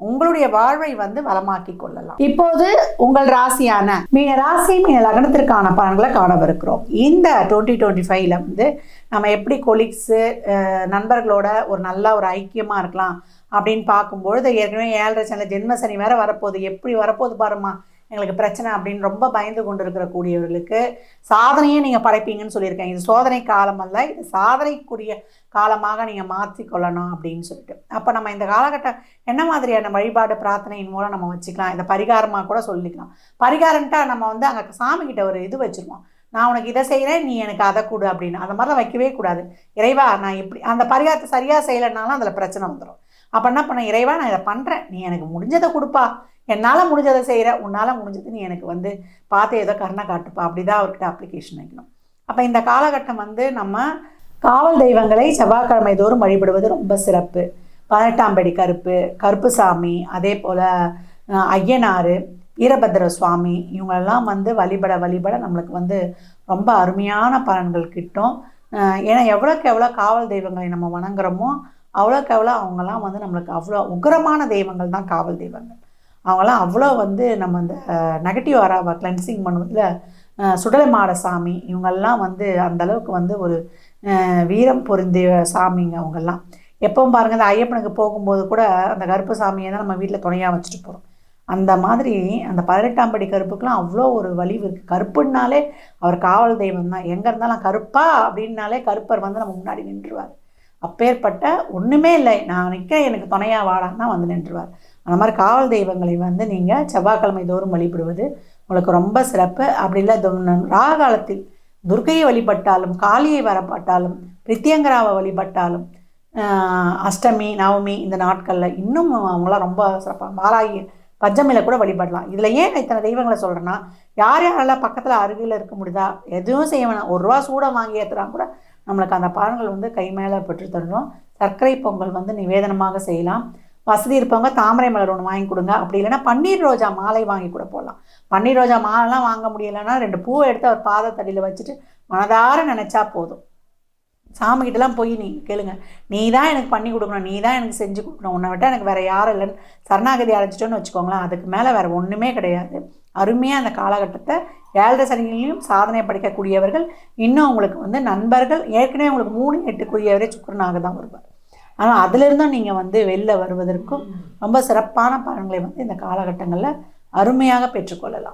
உங்களுடைய வாழ்வை வந்து வளமாக்கி கொள்ளலாம். இப்போது உங்கள் ராசியான மீன ராசி மீன லக்னத்திற்கான பலன்களை காணவிருக்கிறோம். இந்த டுவெண்ட்டி டுவெண்ட்டி ஃபைவ்ல வந்து நம்ம எப்படி கொலீக்ஸு நண்பர்களோட ஒரு நல்ல ஒரு ஐக்கியமாக இருக்கலாம் அப்படின்னு பார்க்கும்பொழுது ஏற்கனவே ஏழரை சனி ஜென்ம சனி வேற வரப்போகுது. எப்படி வரப்போகுது பாருமா எங்களுக்கு பிரச்சனை அப்படின்னு ரொம்ப பயந்து கொண்டு இருக்கிற கூடியவர்களுக்கு சாதனையே நீங்கள் படைப்பீங்கன்னு சொல்லியிருக்கேன். இது சோதனை காலம் அல்ல இது சாதனைக்குரிய காலமாக நீங்கள் மாற்றிக்கொள்ளணும் அப்படின்னு சொல்லிட்டு. அப்போ நம்ம இந்த காலகட்டம் என்ன மாதிரியான வழிபாடு பிரார்த்தனையின் மூலம் நம்ம வச்சுக்கலாம்? இதை பரிகாரமாக கூட சொல்லிக்கலாம். பரிகாரம்ட்டா நம்ம வந்து அங்கே சாமிக்கிட்ட ஒரு இது வச்சுருவோம். நான் உனக்கு இதை செய்கிறேன் நீ எனக்கு அதை கொடு அப்படின்னு. அந்த மாதிரிலாம் வைக்கவே கூடாது. இறைவா நான் இப்படி அந்த பரிகாரத்தை சரியாக செய்யலைனாலும் அதில் பிரச்சனை வந்துடும் அப்போ என்ன பண்ண இறைவா நான் இதை பண்ணுறேன் நீ எனக்கு முடிஞ்சதை கொடுப்பா. என்னால் முடிஞ்சதை செய்கிற உன்னால் முடிஞ்சது நீ எனக்கு வந்து பார்த்து ஏதோ கருணை காட்டுப்பா. அப்படி தான் அவர்கிட்ட அப்ளிகேஷன் வைக்கணும். அப்போ இந்த காலகட்டம் வந்து நம்ம காவல் தெய்வங்களை செவ்வாய்க்கிழமை தோறும் வழிபடுவது ரொம்ப சிறப்பு. பதினெட்டாம் படி கருப்பு கருப்புசாமி அதே போல் ஐயனார் வீரபத்திர சுவாமி இவங்களெல்லாம் வந்து வழிபட வழிபட நம்மளுக்கு வந்து ரொம்ப அருமையான பலன்கள் கிட்டும். ஏன்னா எவ்வளோக்கு எவ்வளோ காவல் தெய்வங்களை நம்ம வணங்குறோமோ அவ்வளோக்கு அவ்வளோ அவங்கெல்லாம் வந்து நம்மளுக்கு அவ்வளோ உக்கரமான தெய்வங்கள் தான் காவல் தெய்வங்கள். அவங்களாம் அவ்வளோ வந்து நம்ம அந்த நெகட்டிவ் அறாவை கிளென்சிங் பண்ணுவதில் சுடலை மாட சாமி இவங்கெல்லாம் வந்து அந்த அளவுக்கு வந்து ஒரு வீரம் பொருந்திய சாமிங்க அவங்கெல்லாம். எப்பவும் பாருங்கள் இந்த ஐயப்பனுக்கு போகும்போது கூட அந்த கருப்பு சாமியை தான் நம்ம வீட்டில் துணையாக வச்சுட்டு போகிறோம் அந்த மாதிரி அந்த பதினெட்டாம் படி கருப்புக்கெலாம் அவ்வளோ ஒரு வலிவு இருக்குது கருப்புன்னாலே அவர் காவல் தெய்வம் தான் எங்கே இருந்தாலும் கருப்பா அப்படின்னாலே கருப்பர் வந்து நம்ம முன்னாடி நின்றுவார். அப்பேற்பட்ட ஒன்றுமே இல்லை. நான் நிற்க எனக்கு துணையாக வாடான்னு தான் வந்து நின்றுவார். அந்த மாதிரி காவல் தெய்வங்களை வந்து நீங்கள் செவ்வாய்க்கிழமை தோறும் வழிபடுவது உங்களுக்கு ரொம்ப சிறப்பு. அப்படி இல்லை ராகாலத்தில் துர்கையை வழிபட்டாலும் காளியை வரப்பட்டாலும் பிரித்தியங்கராவை வழிபட்டாலும் அஷ்டமி நவமி இந்த நாட்களில் இன்னும் அவங்களாம் ரொம்ப சிறப்பாக பாலாயி பஞ்சமியில் கூட வழிபடலாம். இதில் ஏன் இத்தனை தெய்வங்களை சொல்கிறேன்னா யார் யாரெல்லாம் பக்கத்தில் அருகில் இருக்க முடியுதா எதுவும் செய்ய வேணாம். ஒரு ரூபா சூடம் வாங்கி ஏற்றுறாங்க கூட நம்மளுக்கு அந்த பலன்கள் வந்து கை மேலே பெற்று தரணும். சர்க்கரை பொங்கல் வந்து நிவேதனமாக செய்யலாம். வசதி இருப்பவங்க தாமரை மலர் ஒன்று வாங்கி கொடுங்க. அப்படி இல்லைன்னா பன்னீர் ரோஜா மாலை வாங்கி கூட போடலாம். பன்னீர் ரோஜா மாலைலாம் வாங்க முடியலைன்னா ரெண்டு பூவை எடுத்து அவர் பாதத்தடியில் வச்சுட்டு மனதார நினச்சா போதும். சாமிக்கிட்டலாம் போய் நீ கேளுங்க. நீ தான் எனக்கு பண்ணி கொடுக்கணும். நீ தான் எனக்கு செஞ்சு கொடுக்கணும். உன்னை விட்டால் எனக்கு வேறு யாரும் இல்லைன்னு சரணாகதி அடைஞ்சிட்டோன்னு வச்சுக்கோங்களேன். அதுக்கு மேலே வேறு ஒன்றுமே கிடையாது. அருமையாக அந்த காலகட்டத்தை ஏழரை சனியிலையும் சாதனை படைக்கக்கூடியவர்கள் இன்னும் உங்களுக்கு வந்து நண்பர்கள் ஏற்கனவே உங்களுக்கு மூணு எட்டுக்குரியவரே சுக்கரனாக தான் வருவார். ஆனால் அதிலிருந்தும் நீங்கள் வந்து வெளில வருவதற்கும் ரொம்ப சிறப்பான பலன்களை வந்து இந்த காலகட்டங்களில் அருமையாக பெற்றுக்கொள்ளலாம்.